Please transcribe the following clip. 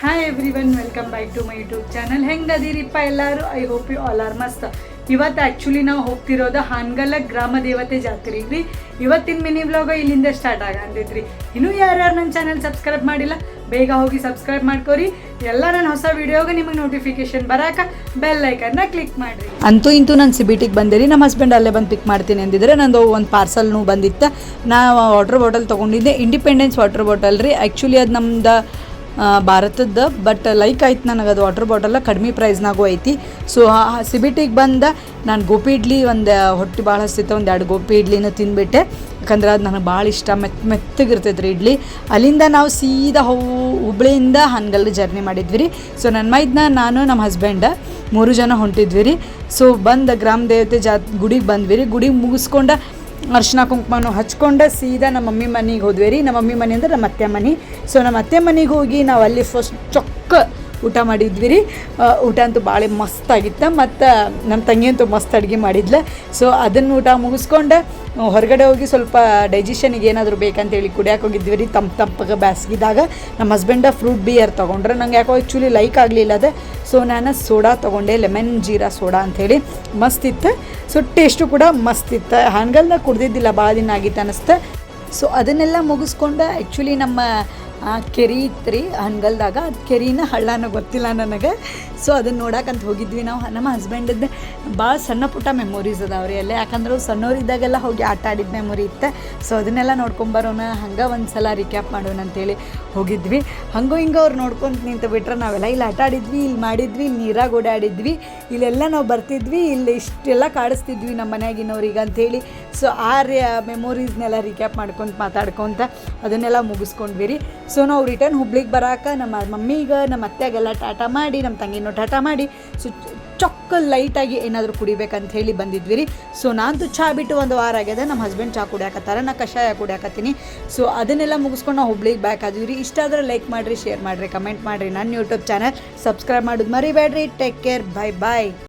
Hi everyone welcome back to my YouTube channel ಹೆಂಗೆ ಅದೀರಿಪ್ಪ ಎಲ್ಲರೂ? I hope you all are ಮಸ್ತ್. ಇವತ್ತು ಆ್ಯಕ್ಚುಲಿ ನಾವು ಹೋಗ್ತಿರೋದು ಹಾನಗಲ್ಲ ಗ್ರಾಮ ದೇವತೆ ಜಾತ್ರೆ ರೀ. ಇವತ್ತಿನ ಮಿನಿ ವ್ಲಾಗ ಇಲ್ಲಿಂದ ಸ್ಟಾರ್ಟ್ ಆಗಂತೈತ್ರಿ. ಇನ್ನೂ ಯಾರ್ಯಾರು ನನ್ನ ಚಾನಲ್ ಸಬ್ಸ್ಕ್ರೈಬ್ ಮಾಡಿಲ್ಲ, ಬೇಗ ಹೋಗಿ ಸಬ್ಸ್ಕ್ರೈಬ್ ಮಾಡ್ಕೋರಿ. ಎಲ್ಲ ನನ್ನ ಹೊಸ ವಿಡಿಯೋಗೆ ನಿಮಗೆ ನೋಟಿಫಿಕೇಶನ್ ಬರಾಕ ಬೆಲ್ ಐಕನ್ನ ಕ್ಲಿಕ್ ಮಾಡಿರಿ. ಅಂತೂ ಇಂತೂ ನಾನು ಸಿಬಿಟಿಗೆ ಬಂದೆ ರೀ ನಮ್ಮ ಹಸ್ಬೆಂಡ್ ಅಲ್ಲೇ ಬಂದು ಪಿಕ್ ಮಾಡ್ತೀನಿ ಅಂದಿದ್ರೆ ನಂದು ಒಂದು ಪಾರ್ಸಲ್ನು ಬಂದಿತ್ತು. ನಾ ವಾಟರ್ ಬಾಟಲ್ ತೊಗೊಂಡಿದ್ದೆ. ಇಂಡಿಪೆಂಡೆನ್ಸ್ ವಾಟರ್ ಬಾಟಲ್ ರೀ. ಆ್ಯಕ್ಚುಲಿ ಅದು ನಮ್ದು ಭಾರತದ ಬಟ್ ಲೈಕ್ ಆಯ್ತು ನನಗೆ ಅದು ವಾಟರ್ ಬಾಟಲ್ಲ ಕಡಿಮೆ ಪ್ರೈಸ್ನಾಗೂ ಐತಿ. ಸೊ ಸಿಬಿಟಿಗೆ ಬಂದ ನಾನು ಗೋಪಿ ಇಡ್ಲಿ ಒಂದು ಹೊಟ್ಟೆ ಭಾಳ ಹಸ್ತಿತ್ತು. ಒಂದು ಎರಡು ಗೋಪಿ ಇಡ್ಲಿನ ತಿಂದುಬಿಟ್ಟೆ. ಯಾಕಂದ್ರೆ ಅದು ನನಗೆ ಭಾಳ ಇಷ್ಟ. ಮೆತ್ ಮೆತ್ತಗಿರ್ತೈತೆ ರೀ ಇಡ್ಲಿ. ಅಲ್ಲಿಂದ ನಾವು ಸೀದಾ ಹೂ, ಹುಬ್ಳಿಯಿಂದ ಹನ್ಗಲ್ ಜರ್ನಿ ಮಾಡಿದ್ವಿ ರೀ ಸೊ ನನ್ನ ಮೈದ್ನ ನಾನು ನಮ್ಮ ಹಸ್ಬೆಂಡ ಮೂರು ಜನ ಹೊಂಟಿದ್ವಿ ರೀ ಸೊ ಬಂದ ಗ್ರಾಮ ದೇವತೆ ಜಾತ್ ಗುಡಿಗೆ ಬಂದ್ವಿ ರೀ ಗುಡಿಗೆ ಮುಗಿಸ್ಕೊಂಡ ಅರ್ಶಿನ ಕುಂಕುಮನೂ ಹಚ್ಕೊಂಡು, ಸೀದಾ ನಮ್ಮ ಮಮ್ಮಿ ಮನೆಗೆ ಹೋದ್ವಿ ರೀ. ನಮ್ಮ ಮಮ್ಮಿ ಮನೆ ಅಂದ್ರೆ ನಮ್ಮ ಅತ್ತೆ ಮನೆ. ಸೊ ನಮ್ಮ ಅತ್ತೆ ಮನೆಗೆ ಹೋಗಿ ನಾವು ಅಲ್ಲಿ ಫಸ್ಟ್ ಚೊಕ್ಕ ಊಟ ಮಾಡಿದ್ವಿ ರೀ. ಊಟ ಅಂತೂ ಭಾಳ ಮಸ್ತಾಗಿತ್ತು, ಮತ್ತು ನಮ್ಮ ತಂಗಿ ಅಂತೂ ಮಸ್ತ್ ಅಡುಗೆ ಮಾಡಿದ್ಲು. ಸೊ ಅದನ್ನು ಊಟ ಮುಗಿಸ್ಕೊಂಡು ಹೊರಗಡೆ ಹೋಗಿ ಸ್ವಲ್ಪ ಡೈಜೆಷನಿಗೆ ಏನಾದರೂ ಬೇಕಂತೇಳಿ ಕುಡಿಯೋಕೆ ಹೋಗಿದ್ವಿ ರೀ ತಂಪು ತಂಪಗೆ ಬ್ಯಾಸ್ಗಿದಾಗ. ನಮ್ಮ ಹಸ್ಬೆಂಡ ಫ್ರೂಟ್ ಬಿಯರ್ ತೊಗೊಂಡ್ರೆ. ನಂಗೆ ಯಾಕೋ ಆ್ಯಕ್ಚುಲಿ ಲೈಕ್ ಆಗಲಿಲ್ಲ ಅದೇ. ಸೊ ನಾನು ಸೋಡಾ ತೊಗೊಂಡೆ ಲೆಮನ್ ಜೀರಾ ಸೋಡಾ ಅಂಥೇಳಿ. ಮಸ್ತ್ ಇತ್ತು ಸೊ ಟೇಸ್ಟು ಕೂಡ ಮಸ್ತ್ ಇತ್ತು ಹಾನಗಲ್ದಾಗ ಕುಡ್ದಿದ್ದಿಲ್ಲ ಭಾಳ ದಿನ ಆಗಿತ್ತು ಅನ್ನಿಸ್ತು ಸೊ ಅದನ್ನೆಲ್ಲ ಮುಗಿಸ್ಕೊಂಡು ಆ್ಯಕ್ಚುಲಿ ನಮ್ಮ ಕೆರೆ ಇತ್ತು ರೀ ಹಂಗಲ್ದಾಗ ಅದು ಕೆರಿನ ಹಳ್ಳಾನ ಗೊತ್ತಿಲ್ಲ ನನಗೆ. ಸೊ ಅದನ್ನು ನೋಡಕ್ಕಂತ ಹೋಗಿದ್ವಿ ನಾವು. ನಮ್ಮ ಹಸ್ಬೆಂಡದ್ದು ಭಾಳ ಸಣ್ಣ ಪುಟ್ಟ ಮೆಮೊರೀಸ್ ಅದಾವ್ರಿ ಅಲ್ಲೇ. ಯಾಕಂದ್ರೆ ಸಣ್ಣವರಿದ್ದಾಗೆಲ್ಲ ಹೋಗಿ ಆಟ ಆಡಿದ ಮೆಮೊರಿ ಇತ್ತು. ಸೊ ಅದನ್ನೆಲ್ಲ ನೋಡ್ಕೊಂಬರೋಣ ಹಂಗೆ ಒಂದು ಸಲ ರಿಕ್ಯಾಪ್ ಮಾಡೋಣ ಅಂತೇಳಿ ಹೋಗಿದ್ವಿ. ಹಂಗೋ ಹಿಂಗೆ ಅವ್ರು ನೋಡ್ಕೊಂತ ನಿಂತು ಬಿಟ್ರೆ ನಾವೆಲ್ಲ ಇಲ್ಲಿ ಆಟ ಆಡಿದ್ವಿ, ಇಲ್ಲಿ ಮಾಡಿದ್ವಿ, ಇಲ್ಲಿ ನೀರಾಗ ಓಡಾಡಿದ್ವಿ. ಇಲ್ಲೆಲ್ಲ ನಾವು ಬರ್ತಿದ್ವಿ, ಇಲ್ಲಿ ಇಷ್ಟೆಲ್ಲ ಕಾಡಿಸ್ತಿದ್ವಿ ನಮ್ಮ ಮನೆಯಾಗಿನವ್ರಿಗೆ ಅಂಥೇಳಿ ಸೊ ಆ ಮೆಮೊರೀಸ್ನೆಲ್ಲ ರಿಕ್ಯಾಪ್ ಮಾಡ್ಕೊಂತ ಮಾತಾಡ್ಕೊತ ಅದನ್ನೆಲ್ಲ ಮುಗಿಸ್ಕೊಂಡ್ವಿ ರೀ. ಸೊ ನಾವು ರಿಟರ್ನ್ ಹುಬ್ಳಿಗೆ ಬರಾಕ ನಮ್ಮ ಮಮ್ಮಿಗೆ, ನಮ್ಮ ಅತ್ತೆಗೆಲ್ಲ ಟಾಟಾ ಮಾಡಿ, ನಮ್ಮ ತಂಗಿನೂ ಟಾಟಾ ಮಾಡಿ ಸೊ ಚೊಕ್ಕ ಲೈಟಾಗಿ ಏನಾದರೂ ಕುಡಿಬೇಕಂತ ಹೇಳಿ ಬಂದಿದ್ವಿ ರೀ ಸೊ ನಾನಂತೂ ಚಹಾ ಬಿಟ್ಟು ಒಂದು ವಾರ ಆಗ್ಯದ, ನಮ್ಮ ಹಸ್ಬೆಂಡ್ ಚಹಾ ಕುಡಿಯಾಕತ್ತಾರ, ನಾ ಕಷಾಯ ಕುಡಿಯಾಕತ್ತೀನಿ. ಸೊ ಅದನ್ನೆಲ್ಲ ಮುಗಿಸ್ಕೊಂಡು ನಾವು ಹುಬ್ಳಿಗೆ ಬ್ಯಾಕ್ ಆದ್ವಿ ರೀ ಇಷ್ಟ ಆದ್ರೆ ಲೈಕ್ ಮಾಡಿರಿ ಶೇರ್ ಮಾಡಿರಿ ಕಮೆಂಟ್ ಮಾಡಿರಿ. ನನ್ನ ಯೂಟ್ಯೂಬ್ ಚಾನಲ್ ಸಬ್ಸ್ಕ್ರೈಬ್ ಮಾಡೋದು ಮರಿಬೇಡ್ರಿ. ಟೇಕ್ ಕೇರ್ ಬಾಯ್ ಬಾಯ್